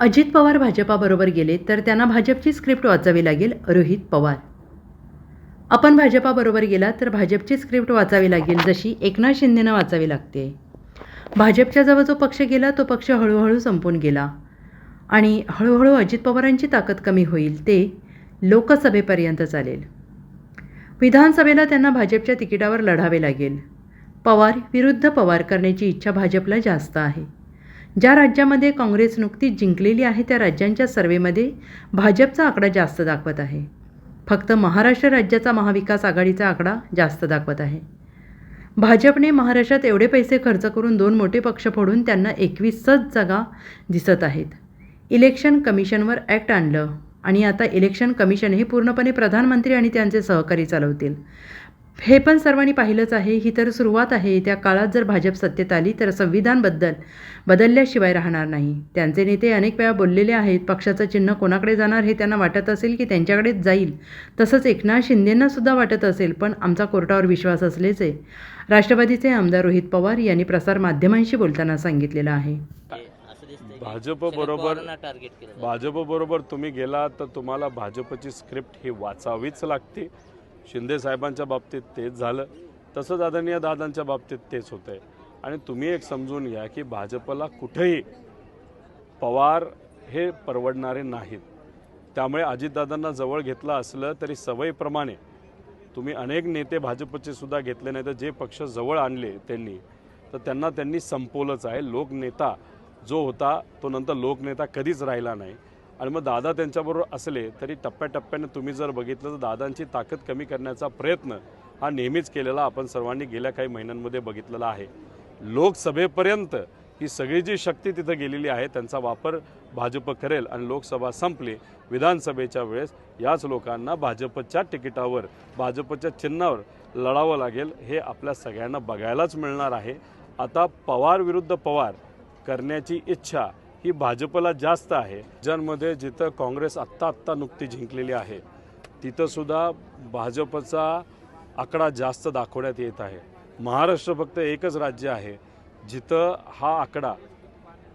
अजित पवार भाजपाबरोबर गेले तर त्यांना भाजपची स्क्रिप्ट वाचावी लागेल रोहित पवार. आपण भाजपाबरोबर गेला तर भाजपची स्क्रिप्ट वाचावी लागेल जशी एकनाथ शिंदेनं वाचावी लागते. भाजपच्या जवळ जो पक्ष गेला तो पक्ष हळूहळू संपून गेला. आणि हळूहळू अजित पवारांची ताकद कमी होईल ते लोकसभेपर्यंत चालेल. विधानसभेला त्यांना भाजपच्या तिकिटावर लढावे लागेल. पवार विरुद्ध पवार करण्याची इच्छा भाजपला जास्त आहे. ज्या राज्यामध्ये काँग्रेस नुकतीच जिंकलेली आहे त्या राज्यांच्या सर्वेमध्ये भाजपचा आकडा जास्त दाखवत आहे. फक्त महाराष्ट्र राज्याचा महाविकास आघाडीचा आकडा जास्त दाखवत आहे. भाजपने महाराष्ट्रात एवढे पैसे खर्च करून दोन मोठे पक्ष फोडून त्यांना एकवीसच जागा दिसत आहेत. इलेक्शन कमिशनवर ॲक्ट आणलं आणि आता इलेक्शन कमिशन हे पूर्णपणे प्रधानमंत्री आणि त्यांचे सहकारी चालवतील. हे पण सर्वांनी पाहिलंच आहे. ही तर सुरुवात आहे. त्या काळात जर भाजप सत्तेत आली तर संविधानबद्दल बदलल्याशिवाय राहणार नाही. त्यांचे नेते अनेक वेळा बोललेले आहेत पक्षाचं चिन्ह कोणाकडे जाणार हे त्यांना वाटत असेल की त्यांच्याकडेच जाईल. तसंच एकनाथ शिंदेंना सुद्धा वाटत असेल पण आमचा कोर्टावर विश्वास असल्याचे राष्ट्रवादीचे आमदार रोहित पवार यांनी प्रसारमाध्यमांशी बोलताना सांगितलेलं आहे. भाजप बरोबर भाजप बरोबर तुम्ही गेला तर तुम्हाला भाजपची स्क्रिप्ट ही वाचावीच लागते. शिंदे साहेबांच्या बाबतीत तेच झालं. तसंच आदरणीय दादांच्या बाबतीत तेच होतं आहे आणि तुम्ही एक समजून घ्या की भाजपला कुठेही पवार हे परवडणारे नाहीत. त्यामुळे अजितदादांना जवळ घेतलं असलं तरी सवयीप्रमाणे तुम्ही अनेक नेते भाजपचे सुद्धा घेतले नाही तर जे पक्ष जवळ आणले त्यांनी तर त्यांना त्यांनी संपवलंच आहे. लोकनेता जो होता तो नंतर लोकनेता कधीच राहिला नाही. आणि मग दादा त्यांच्याबरोबर असले तरी टप्प्याटप्प्याने तुम्ही जर बघितलं तर दादांची ताकद कमी करण्याचा प्रयत्न हा नेहमीच केलेला आपण सर्वांनी गेल्या काही महिन्यांमध्ये बघितलेला आहे. लोकसभेपर्यंत ही सगळी जी शक्ती तिथं गेलेली आहे त्यांचा वापर भाजप करेल आणि लोकसभा संपली विधानसभेच्या वेळेस याच लोकांना भाजपच्या तिकिटावर भाजपच्या चिन्हावर लढावं लागेल हे आपल्या सगळ्यांना बघायलाच मिळणार आहे. आता पवार विरुद्ध पवार करण्याची इच्छा ही भाजपला जास्त आहे. ज्यांमध्ये जिथं काँग्रेस आत्ता आत्ता नुकती जिंकलेली आहे तिथंसुद्धा भाजपचा आकडा जास्त दाखवण्यात येत आहे. महाराष्ट्र फक्त एकच राज्य आहे जिथं हा आकडा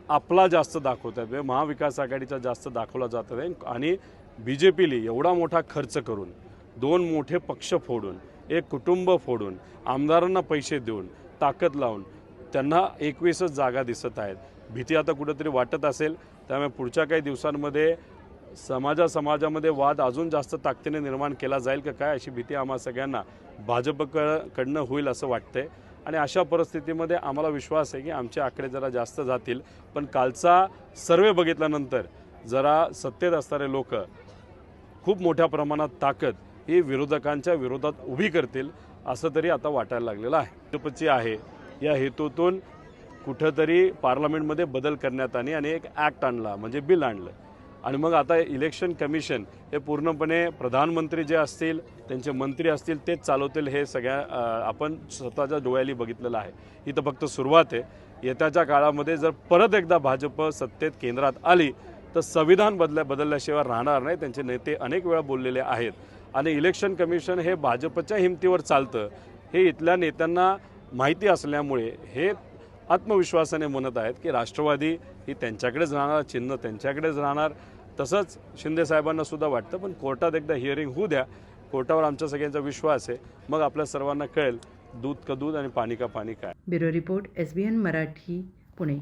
आपला जास्त दाखवत आहे महाविकास आघाडीचा जास्त दाखवला जात आहे आणि बी जे पीली एवढा मोठा खर्च करून दोन मोठे पक्ष फोडून एक कुटुंब फोडून आमदारांना पैसे देऊन ताकद लावून त्यांना एकवीसच जागा दिसत आहेत. भीती आता कुठंतरी वाटत असेल. त्यामुळे पुढच्या काही दिवसांमध्ये समाजा समाजामध्ये वाद अजून जास्त ताकदीने निर्माण केला जाईल का काय अशी भीती आम्हा सगळ्यांना भाजपकडनं होईल असं वाटतंय. आणि अशा परिस्थितीमध्ये आम्हाला विश्वास आहे की आमचे आकडे जरा जास्त जातील. पण कालचा सर्वे बघितल्यानंतर जरा सत्तेत असणारे लोक खूप मोठ्या प्रमाणात ताकद ही विरोधकांच्या विरोधात उभी करतील असं तरी आता वाटायला लागलेलं आहे. भाजपची आहे. या हेतूतून कुठंतरी पार्लमेंटमध्ये बदल करण्यात आले आणि एक ॲक्ट आणला म्हणजे बिल आणलं. आणि मग आता इलेक्शन कमिशन हे पूर्णपणे प्रधानमंत्री जे असतील त्यांचे मंत्री असतील तेच चालवतील हे सगळ्या आपण स्वतःच्या डोळ्याली बघितलेलं आहे. ही तर फक्त सुरुवात आहे. येत्याच्या काळामध्ये जर परत एकदा भाजप सत्तेत केंद्रात आली तर संविधान बदल्या बदलल्याशिवाय राहणार नाही. त्यांचे नेते अनेक वेळा बोललेले आहेत. आणि इलेक्शन कमिशन हे भाजपच्या हिमतीवर चालतं. हे इथल्या नेत्यांना माहिती असल्यामुळे हे आत्मविश्वासाने म्हणत आहेत की राष्ट्रवादी ही त्यांच्याकडेच राहणार चिन्ह त्यांच्याकडेच राहणार. तसंच शिंदे साहेबांना सुद्धा वाटतं पण कोर्टात एकदा हिअरिंग होऊ द्या. कोर्टावर आमच्या सगळ्यांचा विश्वास आहे. मग आपल्या सर्वांना कळेल दूध का दूध आणि पाणी का पाणी काय. Bureau report S B N Marathi Pune.